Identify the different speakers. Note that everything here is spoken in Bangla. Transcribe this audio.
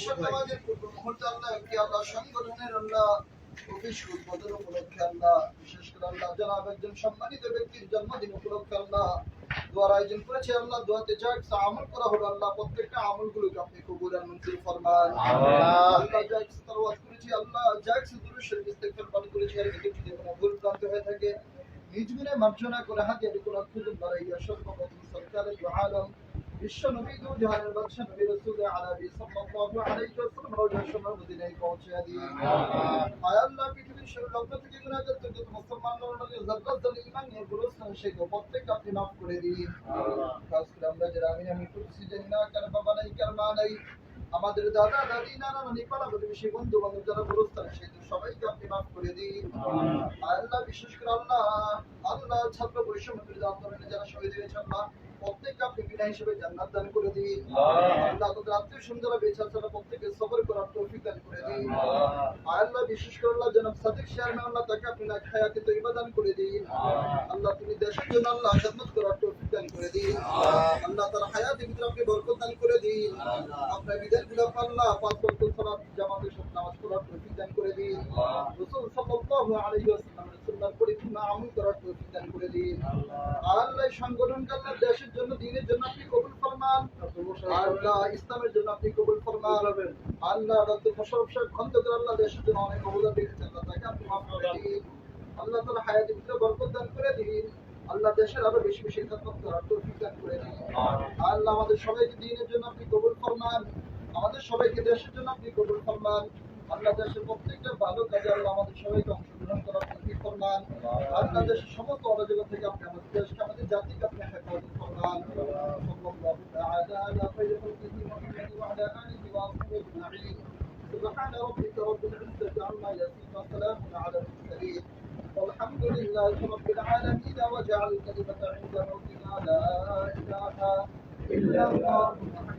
Speaker 1: ঈশান নামাজের পূর্ব মুহূর্তে আল্লাহ কি আল্লাহ সংগঠনের আল্লাহ অফিস উদ্বোধন উপলক্ষে আল্লাহ বিশেষ করে আল্লাহ জনাব একজন সম্মানিত ব্যক্তির জন্মদিন উপলক্ষে আল্লাহ দোয়ার আয়োজন করেছে। আল্লাহ দোয়াতে যা কিছু আমল করা হলো আল্লাহ প্রত্যেকটা আমলগুলোকে আপনি কবুল আর মঞ্জুর ফরমান। আল্লাহ যা কিছু তালাওয়াত করেছি আল্লাহ যা কিছু দুরূদ ইস্তেগফার পাঠ করেছি আর যদি যদি কোনো ভুল ভ্রান্তি হয়ে থাকে নিজ গুণে মার্জনা করে হাতে কোন খুদুম বাড়াইয়া সর্বপ্রথম সরকারের আলম বিশ্ব নবী দু জাহানের নবী রাসূল সাল্লাল্লাহু আলাইহি রওজা মদিনায় পৌঁছে আয় আল্লাহ পৃথিবীর থেকে ঈমান নিয়ে সেই প্রত্যেক আপনি মাফ করে দিন। খাস করে আমরা যারা আমি আমি কুরসি কার বাবা নাই, কার মা নাই, আমাদের দাদা, দাদি, নানা, নানি, পাড়া প্রতিবেশী বন্ধু বান্ধব যারা গুরুস্থান সেই সবাইকে আপনি মাফ করে দিন। আল্লাহ, বিশেষ করে আল্লাহ আল্লাহ ছাত্র বৈষম্য বিরোধী আন্দোলনে যারা শহীদ হয়েছে আল্লাহ প্রত্যেককে আপনি বিনা হিসেবে জান্নাত দান করে দিন আল্লাহ। তাদের আত্মীয় সুন্দর বেঁচে আছে আল্লাহ প্রত্যেকে সফর করার তৌফিক দান করে দিন আল্লাহ। বিশেষ করে আল্লাহ জনাব সাদিক চেয়ারম্যান আল্লাহ তাকে আপনি না খায়াকে তৈবা দান করে দিন আল্লাহ। তুমি দেশের জন্য আল্লাহ খেদমত করার তৌফিক দান করে দিন আল্লাহ। তার ভিতরে আপনি বরকত দান করে দিন আপনার বিধানগুলো আল্লাহ পাঁচ বক্ত সালাত জামাতের সাথে নামাজ পড়ার তৌফিক দান করে দিন রাসূল সাল্লাল্লাহু আলাইহি সুন্নাত পরিপূর্ণ আমল করার তৌফিক দান করে দিন। আল্লাহ আল্লাহ দেশের জন্য দিনের জন্য আপনি কবুল ফরমান। আল্লাহ ইসলামের জন্য আপনি কবুল ফরমান। আল্লাহ ডক্টর মোশারফ সাহেব খন্দকার আল্লাহ দেশের জন্য অনেক অবদান রেখেছেন। আল্লাহ তাকে আপনি মাফ করে দিন। আল্লাহ হায়াতের ভিতরে বরকত দান করে দিন। আল্লাহ দেশের আরও বেশি বেশি খেদমত করার তৌফিক দান করে দিন। আল্লাহ আমাদের সবাইকে দিনের জন্য আপনি কবুল ফরমান। আমাদের সবাইকে দেশের জন্য আপনি কবুল ফরমান। আল্লাহ দেশের প্রত্যেকটা ভালো কাজে আল্লাহ আমাদের সবাইকে অংশগ্রহণ করার তৌফিক ফরমান আল্লাহ দেশের সমস্ত অরাজকতা থেকে আপনি আমাদের দেশকে আমাদের জাতিকে আপনি হেফাজত ফরমান সাল্লাল্লাহু তাআলা আলা খায়রি খালকিহি মুহাম্মাদ ওয়া আলা আলিহি ওয়া আসহাবিহি আজমাইন سبحان ربك رب العزة عما يصفون وسلام على المرسلين والحمد لله رب العالمين وجعل الكلمة عند موتنا لا إله إلا الله محمد رسول الله